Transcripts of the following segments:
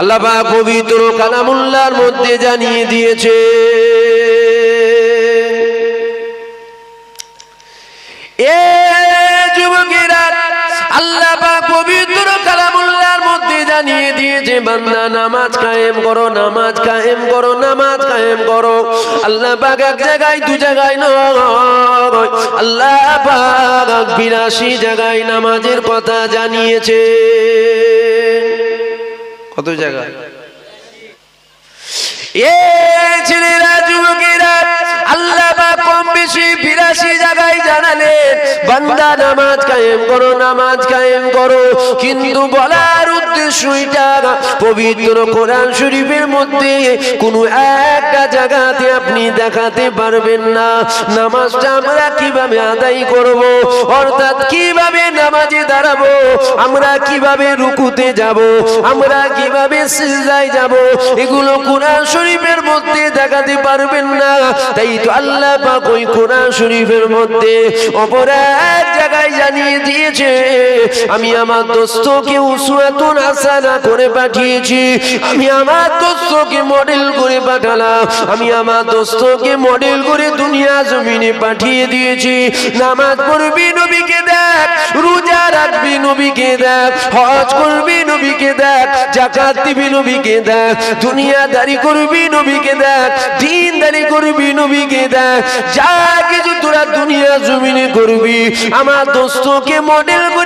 আল্লাহ পবিত্র কালামুল্লাহর মধ্যে জানিয়ে দিয়েছে, এ যুবকেরা আল্লাহ পবিত্র কালামুল্লাহর মধ্যে জানিয়ে দিয়েছে, বান্দা নামাজ কায়েম করো, নামাজ কায়েম করো, নামাজ কায়েম করো। আল্লাহ পাক এক জায়গায়, দু জায়গায় নয় আল্লাহ পাক বিরাশি জায়গায় নামাজের কথা জানিয়েছে। কত জায়গায় এ ছেলেরা যুবকেরা আল্লাহ বা কম বেশি বিরাশি জায়গায় জানালেন বান্দা নামাজ কায়েম করো নামাজ কায়েম করো। কিন্তু বলার উদ্দেশ্য এটা পবিত্র কোরআন শরীফের মধ্যে কোনো একটা জায়গাতে আপনি দেখাতে পারবেন না। নামাজটা আমরা কীভাবে আদায় করব? অর্থাৎ কীভাবে নামাজে দাঁড়াবো। আমরা কীভাবে রুকুতে যাব? আমরা কীভাবে সিজদায় যাব? এগুলো কোরআন শরীফের মধ্যে দেখাতে পারবেন না। তাই তো আল্লাহ পাক ওই কোরআন শরীফের মধ্যে অপর এক জায়গায় জানিয়ে দিয়েছে। আমি আমার দোস্তকে উসওয়াতুন হাসানা করে পাঠিয়েছি। আমি আমার দোস্তকে মডেল করে পাঠালাম। আমি আমার দোস্তকে মডেল করে দুনিয়া জমিনে পাঠিয়ে দিয়েছি। নামাজ পড়বি নবীকে দেখ রোজা রাখবি নবীকে দেখ, হজ করবি নবীকে দেখ, জাকাত দিবি নবীকে দেখ দুনিয়াদারি করবি নবীকে দেখ দিনদারি করবি নবীকে দেখ, যা কিছু তোরা দুনিয়া জমিনে করবি, আমার দোস্তকে মডেল করে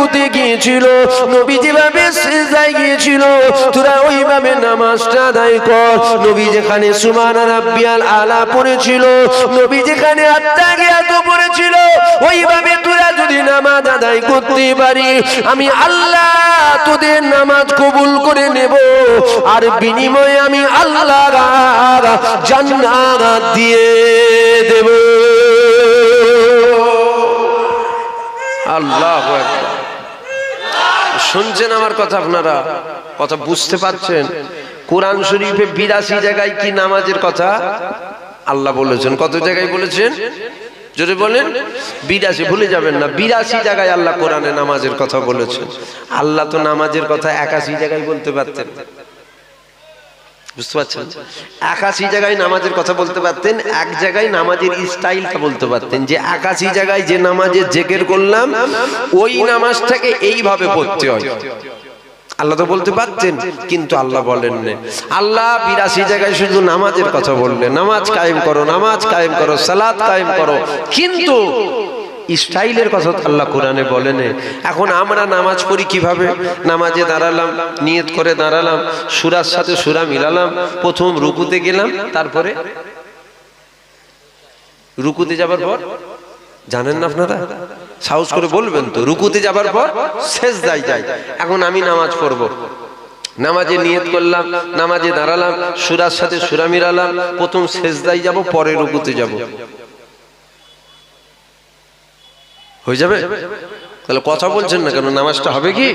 রুকুতে গিয়েছিল, নবী যেভাবে সিজদায় গিয়েছিল, তোরা ওইভাবে নামাজটা আদায় কর। নবী যেখানে সুমান রাব্বিয়াল আলা পড়েছিল, নবী যেখানে আত্মাগিয়াত পড়েছিল, ওইভাবে তোরা যদি নামাজ আদায় করতে পারি, আমি আল্লাহ তোদের নামাজ কবুল করে নেব। আর বিনিময়ে আমি আল্লাহ জান্নাত দিয়ে দেব। আল্লাহ শুনছেন আমার কথা আপনারা? কথা বুঝতে পারছেন? কোরআন শরীফে বিরাশি জায়গায় কি নামাজের কথা? আল্লাহ বলেছেন। কত জায়গায় বলেছেন? যদি বলেন। বিরাশি, ভুলে যাবেন না। বিরাশি জায়গায় আল্লাহ কোরআনে নামাজের কথা বলেছেন। আল্লাহ তো নামাজের কথা একাশি জায়গায় বলতে পারতেন। বুঝতে পারছেন? একাশি জায়গায় নামাজের কথা বলতে পারতেন, এক জায়গায় নামাজের স্টাইলটা বলতে পারতেন যে একাশি জায়গায় যে নামাজের জেকের করলাম, ওই নামাজটাকে এইভাবে পড়তে হয়। আল্লাহ তো বলতে পারতেন, কিন্তু আল্লাহ বলেন না। আল্লাহ বিরাশি জায়গায় শুধু নামাজের কথা বললেন, নামাজ কায়েম করো, নামাজ কায়েম করো সালাদ কায়েম করো। কিন্তু স্টাইলের কথা তো আল্লাহ কোরআনে বলেন এখন আমরা নামাজ পড়ি কীভাবে? নামাজে দাঁড়ালাম, নিয়ত করে দাঁড়ালাম, সুরার সাথে সুরা মিলালাম, প্রথম রুকুতে গেলাম, তারপরে? রুকুতে যাবার পর? জানেন না আপনারা? সাহস করে বলবেন তো, রুকুতে যাবার পর? শেষ দায় যায় এখন আমি নামাজ পড়ব। নামাজে নিয়ত করলাম, নামাজে দাঁড়ালাম, সুরার সাথে সুরা মিলালাম, প্রথম শেষ দায় যাব, পরে রুকুতে যাব। হয়ে যাবে? তাহলে কথা বলছেন না কেন? নামাজটা হবে কি?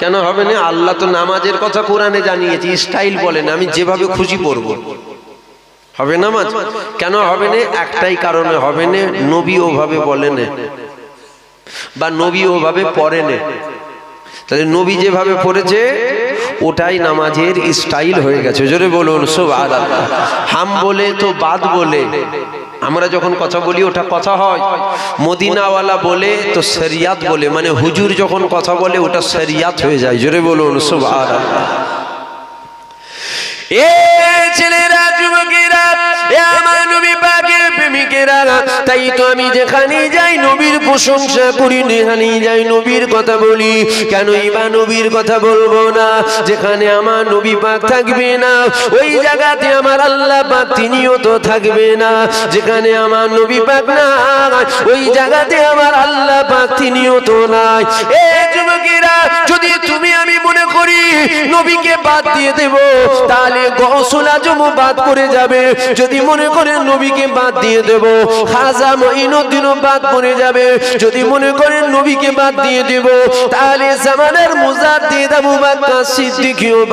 কেন হবে না? আল্লাহ তো নামাজের কথা কোরআনে জানিয়েছি, স্টাইল বলেন, আমি যেভাবে খুশি পড়ব। হবে নামাজ? কেন হবে না? একটাই কারণে হবে না, নবী ওভাবে বলেন বা নবী ওভাবে পড়েন তাহলে নবী যেভাবে পড়েছে, ওটাই নামাজের স্টাইল হয়ে গেছে। জোরে বলুন সব হাম বলে তো বাদ বলে। আমরা যখন কথা বলি, ওটা কথা হয়। মদিনাওয়ালা বলে তো শরিয়াত বলে মানে হুজুর যখন কথা বলে, ওটা শরিয়াত হয়ে যায়। জোরে বলুন সব এ ছেলেরা যুবকেরা এ তাই তো আমি যেখানে যাই নবীর প্রশংসা করি যেখানে যাই নবীর কথা বলি। কেনই বা নবীর কথা বলব না? যেখানে আমার নবী পাক থাকবে না, ওই জায়গাতে আমার আল্লাহ পাক তিনিও তো থাকবে না। যেখানে আমার নবী পাক না ওই জায়গাতে আমার আল্লাহ পাক তিনিও তো নাই। যুবকেরা যদি তুমি আমি মনে করি নবীকে বাদ দিয়ে দেব, তাহলে গসল আজমও বাদ করে যাবে। যদি মনে করেন নবীকে বাদ দিয়ে দেব, খাজা মঈনুদ্দিনও বাদ করে যাবে। যদি মনে নবীকে বাদ দিয়ে দেব, তাহলে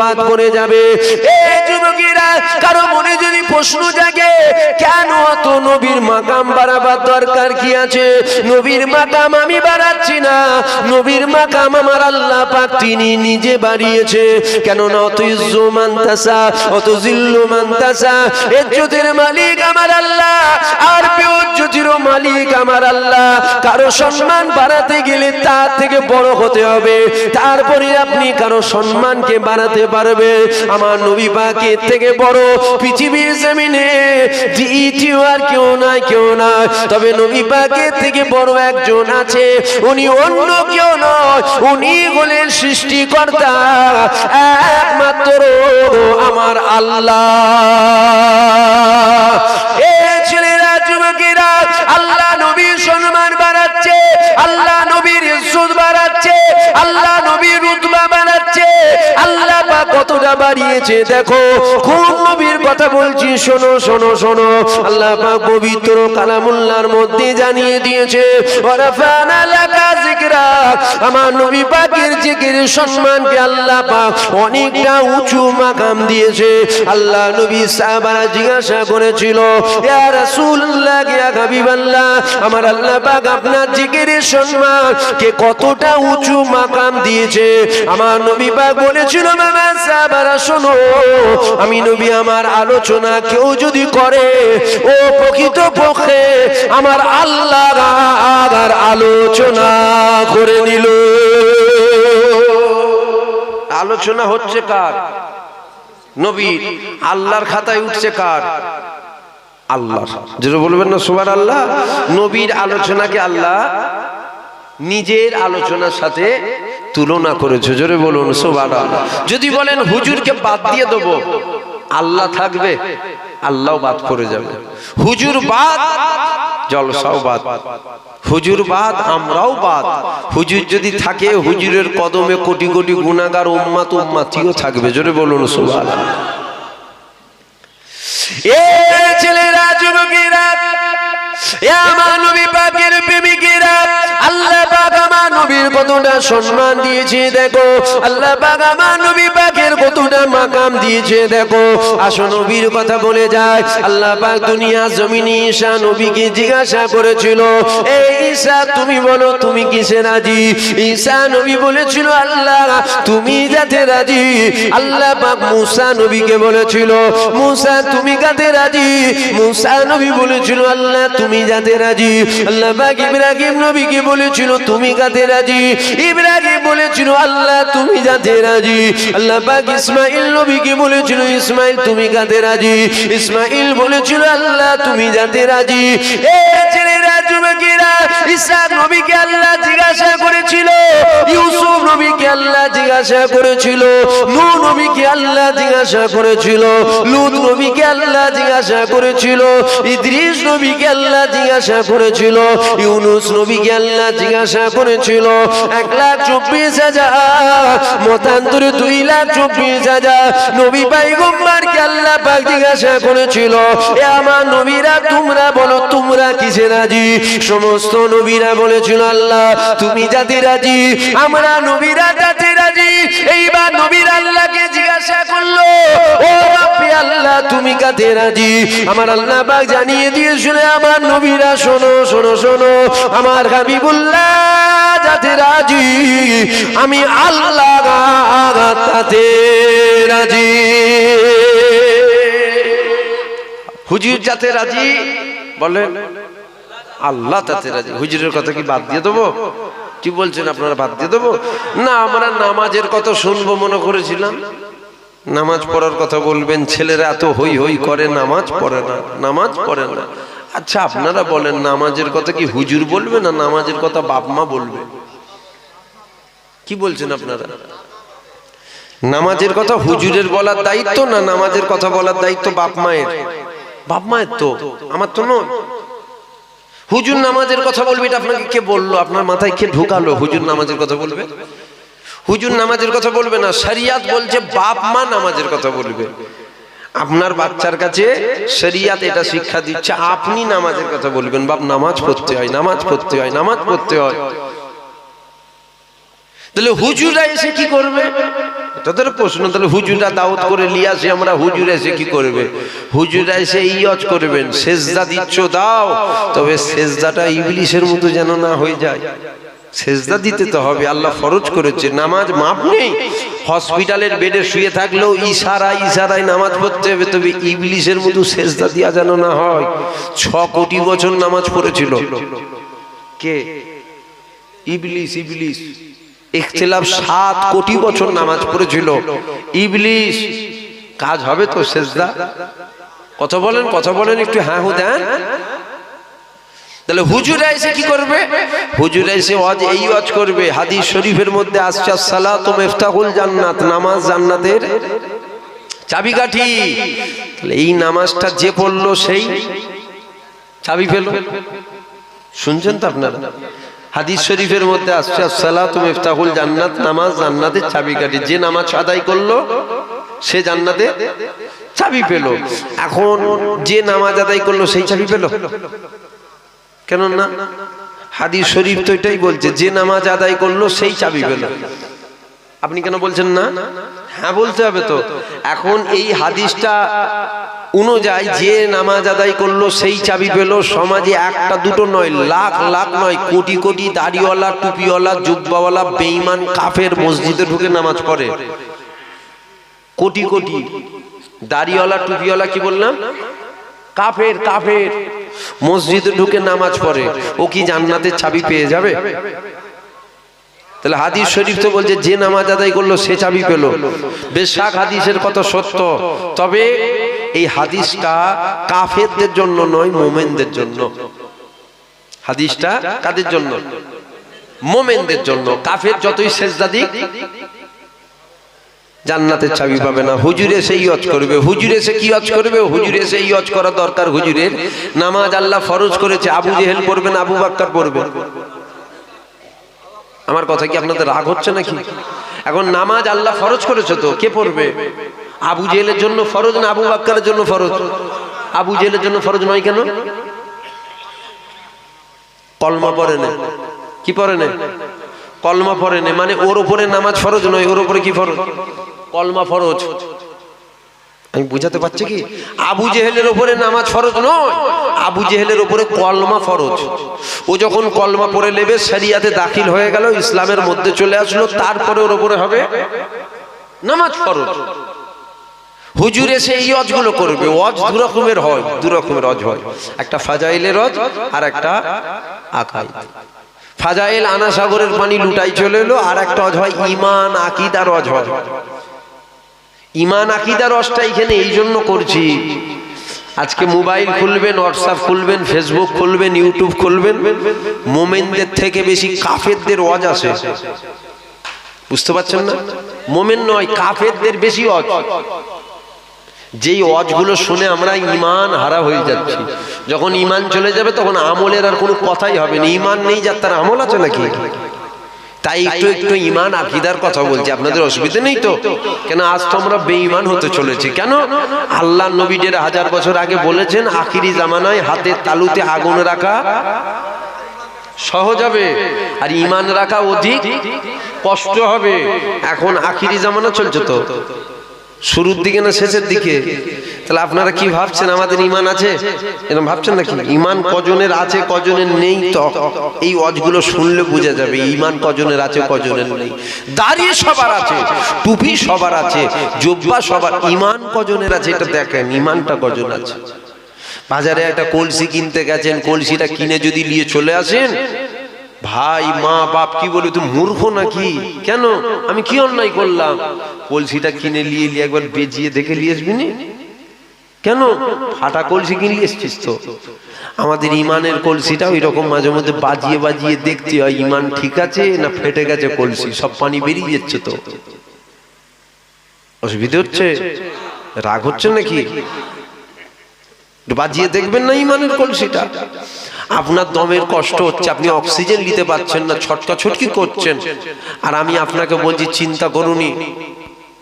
বাদ করে যাবে। এই কারও মনে যদি প্রশ্ন জাগে, কেন অত নবীর মাকাম বাড়াবার দরকার কি আছে? নবীর মাকাম আমি বাড়াচ্ছি না। নবীর মাকাম আমার আল্লাহ পাক তিনি নিজে বাড়িয়েছে। কেননা অত ইজ্জু মান্তাসা অত জিল্লু মান্তাসা, ইজ্জতের মালিক আমার আল্লাহ। আর বেউজ্জতির মালিক আমার আল্লাহ। কারও সম্মান বাড়াতে গেলে তার থেকে বড় হতে হবে। তারপরে আপনি কারও সম্মানকে বাড়াতে পারবে। আমার নবী পাকের থেকে বড় পৃথিবীর জমিনে, দ্বিতীয় আর কেউ নয় কেউ নয় তবে নবী পাকের থেকে বড় একজন আছে, উনি অন্য কেউ নয়, উনি হলেন সৃষ্টিকর্তা, একমাত্র আমার আল্লাহ। এ ছেলেরা, যুবকেরা, আল্লাহ নবীর সম্মান আল্লাহ নবীর ইজ্জত বাড়াচ্ছে, আল্লাহ নবীর রুতবা বাড়াচ্ছে, আল্লাহ পাক কতটা বাড়িয়েছে দেখো কোন নবীর কথা বলছি, শোনো শোনো শোনো, আল্লাহ পাক পবিত্র কালামুল্লাহর মধ্যে জানিয়ে দিয়েছে, ওয়ারাফানা লাকা যিকরা, আমার নবী পাকের জিকিরের সম্মানকে আল্লাহ পাক অনেকটা উঁচু মাকাম দিয়েছে, আল্লাহ নবী সাহাবারা জিজ্ঞাসা করেছিল, ইয়া রাসূলুল্লাহ, ইয়া হাবিবাল্লাহ, আমার আল্লাহ পাক আপনার জিকিরের সম্মান, কে কতটা উঁচু মাকাম দিয়েছে। আমার নবী পাক বলেছিল, মামা সাহাবারা শোনো, আমি নবী, আমার আলোচনা কেউ যদি করে, ও প্রকৃত পক্ষে আমার আল্লাহ আর আলোচনা করে নিল। আলোচনা হচ্ছে কার? নবী আল্লাহর খাতায় উঠছে কার? আল্লাহ। যেটা বলবেন না সুবার আল্লাহ নবীর আলোচনাকে আল্লাহ নিজের আলোচনার সাথে তুলনা করেছে। জোরে বলুন সুবার যদি বলেন, হুজুরকে বাদ দিয়ে দেবো, আল্লাহ থাকবে, আল্লাহ বাদ করে যাবে। হুজুর বাদ, জলসাও বাদ। হুজুর বাদ, আমরাও বাদ। হুজুর যদি থাকে, হুজুরের কদমে কোটি কোটি গুণাগার, উম্মাত উম্মাতিও থাকবে। জোরে বলুন, সুবহানাল্লাহ। এ ছেলেরা যুবকেরা কতটা সম্মান দিয়েছে, দেখো। আল্লাহ কতটা মাকাম দিয়েছে, দেখো। নবীর কথা বলে যায় আল্লাহ পাক দুনিয়া ঈশা নবীকে জিজ্ঞাসা করেছিল এই ঈশা, তুমি বলো, তুমি কিসে রাজি? ঈশা নবী বলেছিল, আল্লাহ, তুমি যাতে রাজি? আল্লাহ পাক মুসা নবীকে বলেছিল, মুসা, তুমি কাতে রাজি? মুসা নবী বলেছিল, আল্লাহ, তুমি যাতে রাজি? আল্লাহ পাক ইব্রাহিম নবীকে বলেছিল, তুমি কাতে রাজি? ইব্রাহিম বলেছিল, আল্লাহ, তুমি যাতে রাজি? আল্লাহ পাক ইসমাইল নবীকে বলেছিল, ইসমাইল, তুমি কাতে রাজি? ইসমাইল বলেছিল, আল্লাহ, তুমি যাতে রাজি? এ ছেলেরা, যুবকেরা, ঈসা নবীকে আল্লাহ জিজ্ঞাসা করেছিল, ইউসুফ নবীকে আল্লাহ জিজ্ঞাসা করেছিল নূ নবীকে আল্লাহ জিজ্ঞাসা করেছিল, লুত নবীকে আল্লাহ জিজ্ঞাসা করেছিল, ইদ্রিস নবীকে আল্লাহ জিজ্ঞাসা করেছিল, ইউনুস নবীকে আল্লাহ জিজ্ঞাসা করেছিল, এক লাখ চব্বিশ হাজার, মতান্তরে দুই লাখ চব্বিশ হাজার, নবী পাইগম্বারকে আল্লাহ পাক জিজ্ঞাসা করেছিল, এ আমার নবীরা তোমরা বলো, তোমরা কিসে রাজি? সমস্ত নবীরা বলেছিল আল্লাহ, তুমি যাতে রাজি? আমরা নবীরা যাতে রাজি। এইবার নবীর আল্লাহকে জিজ্ঞাসা করল, ও বাপরে আল্লাহ, তুমি কাতে রাজি? আমার আল্লাহ পাক জানিয়ে দিয়েছিল আমার নবীরা, শোনো শোনো শোনো, আমার হাবিবুল্লাহ যাতে রাজি, আমি আল্লাহ তাতে রাজি। হুজুর যাতে রাজি, বলেন। আল্লাহ তাতে রাজি। হুজুরের কথা কি বাদ দিয়ে দেবো? কি বলছেন আপনারা, বাদ দিয়ে দেবো? না, আমরা নামাজের কথা শুনব মনে করেছিলাম। নামাজ পড়ার কথা বলবেন, ছেলেরা এত হই হই করে, নামাজ পড়ে না, নামাজ পড়ে না। আচ্ছা আপনারা বলেন, নামাজের কথা কি হুজুর বলবে না নামাজের কথা বাপ মা বলবে? কি বলছেন আপনারা? নামাজের কথা হুজুরের বলার দায়িত্ব না নামাজের কথা বলার দায়িত্ব বাপ মায়ের? বাপ মায়ের তো, আমার তো নয়। হুজুর নামাজের কথা বলবে এটা আপনাকে কে বলল? আপনার মাথায় কে ঢুকালো? হুজুর নামাজের কথা বলবে? হুজুর নামাজের কথা বলবে না, শরিয়াত বলছে বাপ মা নামাজের কথা বলবে। আপনার বাচ্চার কাছে শরিয়াত এটা শিক্ষা দিচ্ছে, আপনি নামাজের কথা বলবেন, বাপ, নামাজ পড়তে হয়, নামাজ পড়তে হয়, নামাজ পড়তে হয়। তাহলে হুজুরা এসে কি করবে? এটা তো একটা প্রশ্ন, তাহলে হুজুরা দাওয়াত করে নিয়ে আসে, আমরা হুজুর এসে কি করবে? হুজুরা এসে ইয়জ করবেন, সেজদা দিচ্ছ, দাও। তবে সেজদাটা ইবলিশের মতো যেন না হয়ে যায়। সেজদা দিতে তো হবে, আল্লাহ ফরজ করেছে, নামাজ মাপ নেই। হসপিটালের বেডে শুয়ে থাকলেও ইশারা ইশারায় নামাজ পড়তে হবে, তবে ইবলিশের মতো সেজদা দেওয়া যেন না হয়। ছ কোটি বছর নামাজ পড়েছিল। কে? ইবলিশ ইবলিশ। ইখতিলাফ সাত কোটি বছর নামাজ পড়েছিল। ইবলিশ কাজ হবে তো সেজদা। কথা বলেন কথা বলেন, একটু হ্যাঁ হু দেন। তাহলে হুজুরা এসে কি করবে? হুজুরা এসে ওয়াজ এই ওয়াজ করবে, হাদিস শরীফের মধ্যে আসছে, সালাত ও মেফতাহুল জান্নাত, নামাজ জান্নাতের চাবিকাঠি। তাহলে এই নামাজটা যে পড়ল সেই চাবি পেল শুনছেন তো আপনারা? হাদিস শরীফের মধ্যে আসছে সালাত ও মেফতাহুল জান্নাত নামাজ জান্নাতের চাবিকাঠি। যে নামাজ আদায় করল, সে জান্নাতে চাবি পেল। এখন যে নামাজ আদায় করল, সেই চাবি পেল। কেন না হাদিস শরীফ তো এটাই বলছে, যে নামাজ আদায় করল, সেই চাবি পেল। আপনি কেন বলছেন না? হ্যাঁ বলতে হবে তো। এখন এই হাদিসটা অনুযায়ী যে নামাজ আদায় করল, সেই চাবি পেল। সমাজে একটা দুটো নয়, লাখ লাখ নয়, কোটি কোটি দাড়িওয়ালা, টুপিওয়ালা, জুব্বাওয়ালা, বেঈমান, কাফের মসজিদে ঢুকে নামাজ পড়ে। কোটি কোটি। দাড়িওয়ালা, টুপিওয়ালা, কি বললাম? কাফের কাফের। মসজিদে ঢুকে নামাজ পড়ে। ও কি জান্নাতের চাবি পেয়ে যাবে? তাহলে হাদিস শরীফ তো বলছে যে নামাজ আদায় করল সে চাবি পেল। বেশাক হাদিসের কত সত্য? তবে এই হাদিসটা কাফেরদের জন্য নয় মোমেনদের জন্য। হাদিসটা কাদের জন্য? মোমেনদের জন্য। কাফের যতই সেজদা দিক জান্নাতের চাবি পাবে না। হুজুরে সেই ইয়জ করবে। হুজুরে সে কি ইয়জ করবে? হুজুরে সেই ইয়জ করা দরকার হুজুরের। নামাজ আল্লাহ ফরজ করেছে আবু জেহেল পড়বেন আবু বাক্কার পড়বেন আমার কথা কি আপনাদের রাগ হচ্ছে নাকি? এখন নামাজ আল্লাহ ফরজ করেছে তো, কে পড়বে? আবু জেলের জন্য ফরজ না আবু বাক্কারের জন্য ফরজ? আবু জেলের জন্য ফরজ নয় কেন? কলমা পরে না। কি পরে না? কলমা পরে না মানে ওর উপরে নামাজ ফরজ নয়, ওর উপরে কি ফরজ? কলমা ফরজ। আমি বুঝাতে পারছি কি? আবু জেহেলের উপরে নামাজ ফরজ নয়। আবু জেহেলের উপরে কলমা ফরজ। ও যখন কলমা পড়ে নেবে শরিয়াতে দাখিল হয়ে গেল ইসলামের মধ্যে চলে আসলো তারপরে ওর উপরে হবে নামাজ ফরজ। হুজুর এসে এই অজগুলো করবে। অজ দু রকমের হয় দু রকমের অজ হয়। একটা ফাজাইলের অজ আর একটা আকাই ফাজাইল আনা সাগরের পানি লুটাই চলে এলো আর একটা অজ হয় ইমান আকিদার অজ হয়। ইমান, আকিদার রসটা এখানে এই জন্য করছি। আজকে মোবাইল খুলবেন, হোয়াটসঅ্যাপ খুলবেন, ফেসবুক খুলবেন, ইউটিউব খুলবেন, মোমেনদের থেকে বেশি কাফেরদের ওয়াজ আসে। বুঝতে পারছেন না? মোমেন নয়, কাফেরদের বেশি অজ যেই অজগুলো শুনে আমরা ইমান হারা হয়ে যাচ্ছি। যখন ইমান চলে যাবে, তখন আমলের আর কোনো কথাই হবে না। ইমান নেই যার, তার আমল আছে নাকি? তাই একটু একটু ইমান আকিদার কথা বলছি। আপনাদের অসুবিধা নেই তো? কেন আজ তো আমরা বেঈমান হতে চলেছি। কেন? আল্লাহ নবীদের হাজার বছর আগে বলেছেন আখিরি জামানায় হাতে তালুতে আগুন রাখা সহজ হবে আর ইমান রাখা অধিক কষ্ট হবে। এখন আখিরি জামানা চলছে তো? শুরুর দিকে না শেষের দিকে? তাহলে আপনারা কি ভাবছেন, আমাদের ইমান আছে? এরকম ভাবছেন নাকি? ইমান কজনের আছে, কজনের নেই তো? এই অজগুলো শুনলে বোঝা যাবে ইমান কজনের আছে, কজনের নেই। দাঁড়িয়ে সবার আছে, টুপি সবার আছে, জব্বা সবার ইমান কজনের আছে, এটা দেখেন ইমানটা কজন আছে? বাজারে একটা কলসি কিনতে গেছেন, কলসিটা কিনে যদি নিয়ে চলে আসেন ভাই মা বাপ কি বলে তুই মূর্খ নাকি কেন আমি কি অন্যায় করলাম কলসিটা কিনে নিয়ে নিয়ে একবার বেজিয়ে দেখে নিয়ে আসবি নি কেন ফাটা কলসি কিনলে এসছিস তো আমাদের ইমানের কলসিটা ওই রকম মাঝে মধ্যে বাজিয়ে বাজিয়ে দেখতে হয় ইমান ঠিক আছে না ফেটে গেছে কলসি সব পানি বেরিয়ে যাচ্ছে তো অসুবিধা হচ্ছে রাগ হচ্ছে নাকি বাজিয়ে দেখবেন না ইমানের কলসিটা আপনার দমের কষ্ট হচ্ছে, আপনি অক্সিজেন নিতে পারছেন না ছটকা ছটকি করছেন। আর আমি আপনাকে বলছি, চিন্তা করুনি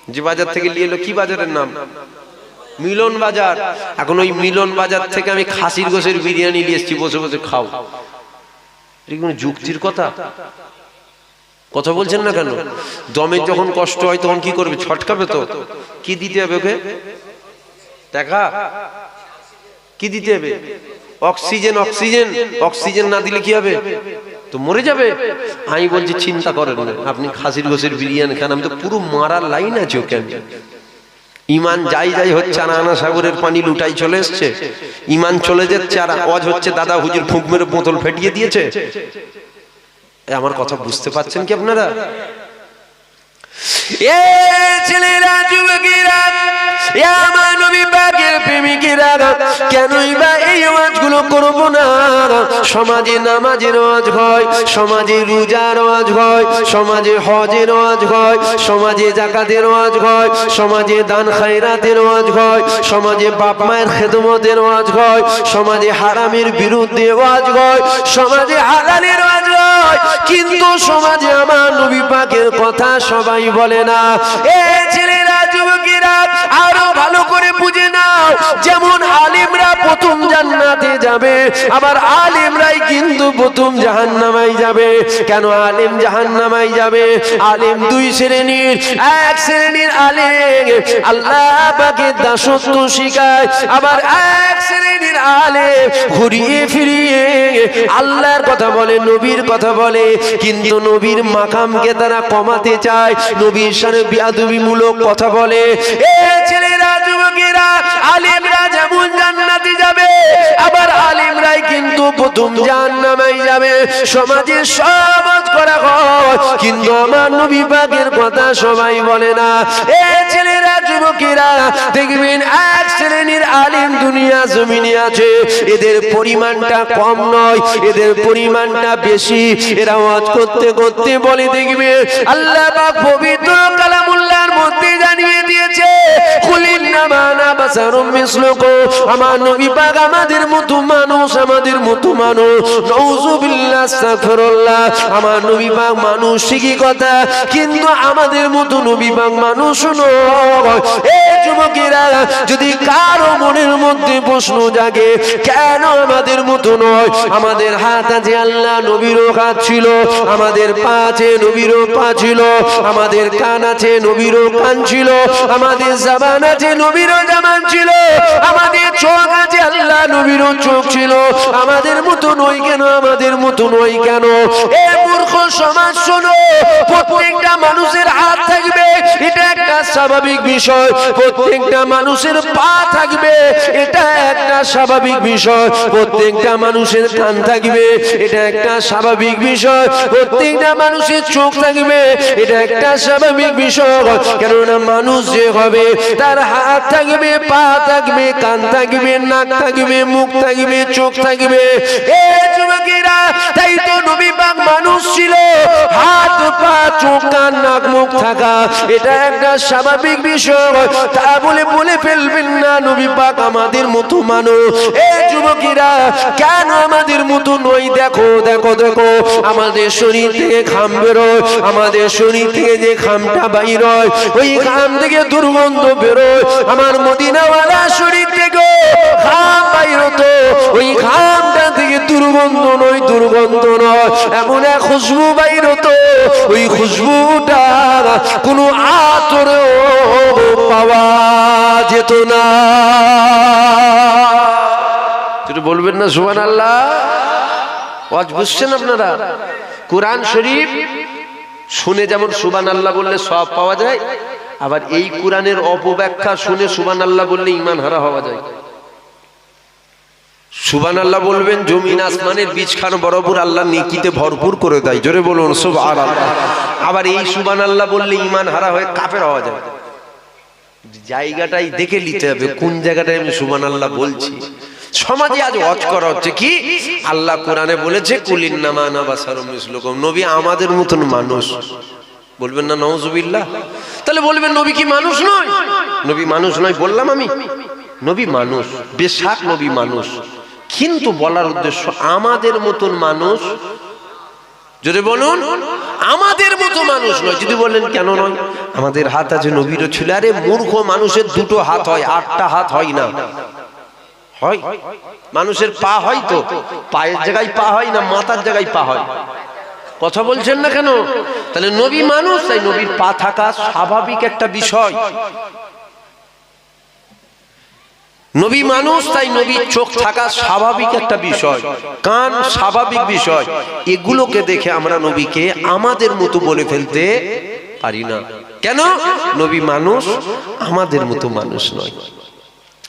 যে বাজার থেকে নিয়ে এলো, কি বাজারের নাম? মিলন বাজার। এখন ওই মিলন বাজার থেকে আমি খাসির গোসের বিরিয়ানি নিয়ে এসেছি, বসে বসে খাও। কোনো যুক্তির কথা? কথা বলছেন না কেন? দমের যখন কষ্ট হয়, তখন কি করবে? ছটকাবে তো। কি দিতে হবে ওকে? দেখা। কি দিতে হবে? অক্সিজেন অক্সিজেন অক্সিজেন না দিলে কি হবে? তো মরে যাবে। আমি বলছি, চিন্তা করেন না, আপনি খাসির গোসের বিরিয়ানি খান, আমি তো পুরো মারার লাইন আছে ওকে আমি ইমান যাই যাই হচ্ছে আর আনা সাগরের পানি লুটাই চলে এসছে। ইমান চলে যাচ্ছে আর আওয়াজ হচ্ছে, দাদা হুজুর ফুঁক মেরে বোতল ফেটিয়ে দিয়েছে। আমার কথা বুঝতে পারছেন কি আপনারা? এ, ছেলেরা, যুবকেরা হয়, সমাজে হয়, সমাজে দান হয়, সমাজে বাপ মায়ের খেদমতের আওয়াজ হয়, সমাজে হারামের বিরুদ্ধে হয়, সমাজে হালালের হয়। কিন্তু সমাজে আমার নবী পাকের কথা সবাই বলে না। এ ছেলেরা যুবকেরা আরও ভালো করে বুঝে নাও, যেমন আলিমরা প্রথম জান্নাতে যাবে, আবার আলিমরাই কিন্তু প্রথম জাহান্নামাই যাবে। কেন আলিম জাহান্নামাই যাবে? আলিম দুই শ্রেণির, এক শ্রেণির আলিম। আল্লাহ পাকের দাসত্ব শিখায়, আবার এক শ্রেণির আলিম। ঘুরিয়ে ফিরিয়ে আল্লাহর কথা বলে, নবীর কথা বলে, কিন্তু নবীর মাকামকে তারা কমাতে চায়। নবীর সাথে বিয়াদবিমূলক কথা বলে, এ ছেলেরা যুবকেরা আলিমরা যেমন জান্নাতে যাবে। আবার আলিমরাই কিন্তু প্রথম জান্নামাই যাবে। সমাজে সমাজ করা হয় কিন্তু আমার নবী পাকের কথা সবাই বলে না। এ ছেলেরা যুবকেরা দেখবেন এক শ্রেণির আলিম দুনিয়া জমিনে আছে। এদের পরিমাণটা কম নয়, এদের পরিমাণটা বেশি। এরা ওয়াজ করতে করতে বলে দেখবে আল্লাহ পাক পবিত্র কালামুল্লাহর মধ্যে জানিয়ে দিয়েছে যদি কারও মনের মধ্যে প্রশ্ন জাগে, কেন আমাদের মতো নয়? আমাদের হাত আছে আল্লাহ নবীরও হাত ছিল, আমাদের পা আছে নবীরও পা ছিল, আমাদের কান আছে নবীরও কান ছিল, আমাদের জাবান আছে নবীরও জামান ছিল, আমাদের চোখ আছে আল্লাহ নবীরও চোখ ছিল, আমাদের মতো নয় কেন, আমাদের মতো নয় কেন? এ মূর্খ সমাজ শোনো, প্রত্যেকটা মানুষের হাত থাকবে, এটা একটা স্বাভাবিক বিষয়, প্রত্যেকটা মানুষের পা থাকবে, এটা একটা স্বাভাবিক বিষয়, প্রত্যেকটা মানুষের কান থাকবে, এটা একটা স্বাভাবিক বিষয়, প্রত্যেকটা মানুষের চোখ থাকবে, এটা একটা স্বাভাবিক বিষয় কেননা মানুষ যে হবে, তার হাত থাকবে, পা থাকবে, কান থাকবে, নাক থাকবে, মুখ থাকবে, চোখ থাকবে। এ যুবকেরা, তাই তো মানুষ ছিল। হাত, পা চোখ নাক, মুখ থাকা, এটা একটা স্বাভাবিক বিষয়। তা বলে বলে ফেলবেন না আমাদের মতো মানুষ। যুবকেরা, কেন আমাদের মতো নই? দেখো দেখো দেখো, আমাদের শরীর থেকে খাম বেরোয়, আমাদের শরীর থেকে যে খামটা বাইর হয় ওই খাম থেকে দুর্গন্ধ বেরোয়, আমার মদিনাওয়ালা শরীর থেকে খাম বাইর হতো ওই খামটা দুর্গন্ধ নয় দুর্গন্ধ নয়। এমন এক খুশবু বাইর হতো, ওই খুশবুটা কোনো আতরেও পাওয়া যেত না। বলবেন না সুবান আল্লাহ ওয়াজ বুঝছেন আপনারা? কোরআন শরীফ শুনে যেমন সুবান আল্লাহ বললে সব পাওয়া যায়, আবার এই কোরআনের অপব্যাখ্যা শুনে সুবান আল্লাহ বললে ইমান হারা হওয়া যায়। সুবান আল্লাহ বলবেন, জমিন, আসমানের বীজ খান, বরাবর আল্লাহ নেকিতে ভরপুর করে দেয়। জোরে বলুন সব আর আল্লাহ আবার এই সুবান আল্লাহ বললে ইমান হারা হয়ে কাফের হওয়া যায় জায়গাটাই দেখে নিতে হবে, কোন জায়গাটায় আমি সুবান আল্লাহ বলছি। সমাজে আজ অজ করা হচ্ছে কি? আল্লাহ কোরআনে বলেছে, কুলিন সারমিসলকম নবী আমাদের মতন মানুষ। বলবেন না, নওজুবিল্লাহ। তাহলে বলবেন, নবী কি মানুষ নয়? নবী মানুষ নয়, বললাম আমি। নবী মানুষ, বেশাক নবী মানুষ। কিন্তু বলার উদ্দেশ্য, আমাদের মতন মানুষ, যদি বলুন, আমাদের মতো মানুষ নয়, যদি বলেন কেন নয়? আমাদের হাত আছে নবীরও ছিল, আরে মূর্খ মানুষের দুটো হাত হয়, আটটা হাত হয় না। হয়। মানুষের পা হয় তো, পায়ের জায়গায় পা হয় না মাথার জায়গায় পা হয়? কথা বলছেন না কেন? তাহলে নবী মানুষ, তাই নবীর পা থাকা স্বাভাবিক একটা বিষয়। নবী মানুষ, তাই নবীর চোখ থাকা স্বাভাবিক একটা বিষয়, কান স্বাভাবিক বিষয়। এগুলোকে দেখে আমরা নবীকে আমাদের মতো বলে ফেলতে পারি না। কেন? নবী মানুষ আমাদের মতো মানুষ নয়।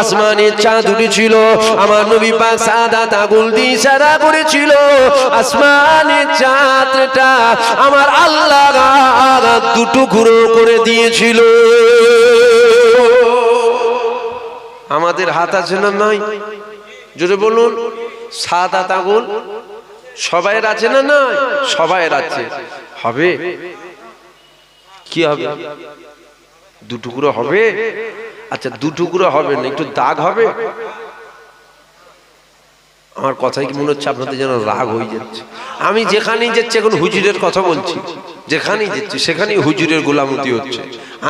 আসমানে চাঁদ উঠেছিল, আমার নবী পাক সাদা তাগুল দিয়ে করেছিল। আসমানে চাঁদটা আমার আল্লাহ দুটো গুঁড়ো করে দিয়েছিল। আমাদের হাত আছে না নয় যদি বলুন, সাদা তাগুল সবাইয়ের আছে না নয় সবাইয়ের আছে। হবে? কি হবে? দু টুকরো হবে? আচ্ছা দু টুকরো হবে না, একটু দাগ হবে? আমার কথাই কি মনে হচ্ছে আপনাদের যেন রাগ হয়ে যাচ্ছে? আমি যেখানেই যাচ্ছি, এখন হুজুরের কথা বলছি। যেখানেই যাচ্ছি, সেখানেই হুজুরের গোলামতি হচ্ছে।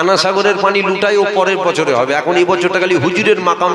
আনাসাগরের পানি লুটাই ও পরের বছরে হবে। এখন এই বছরটা খালি হুজুরের মাকাম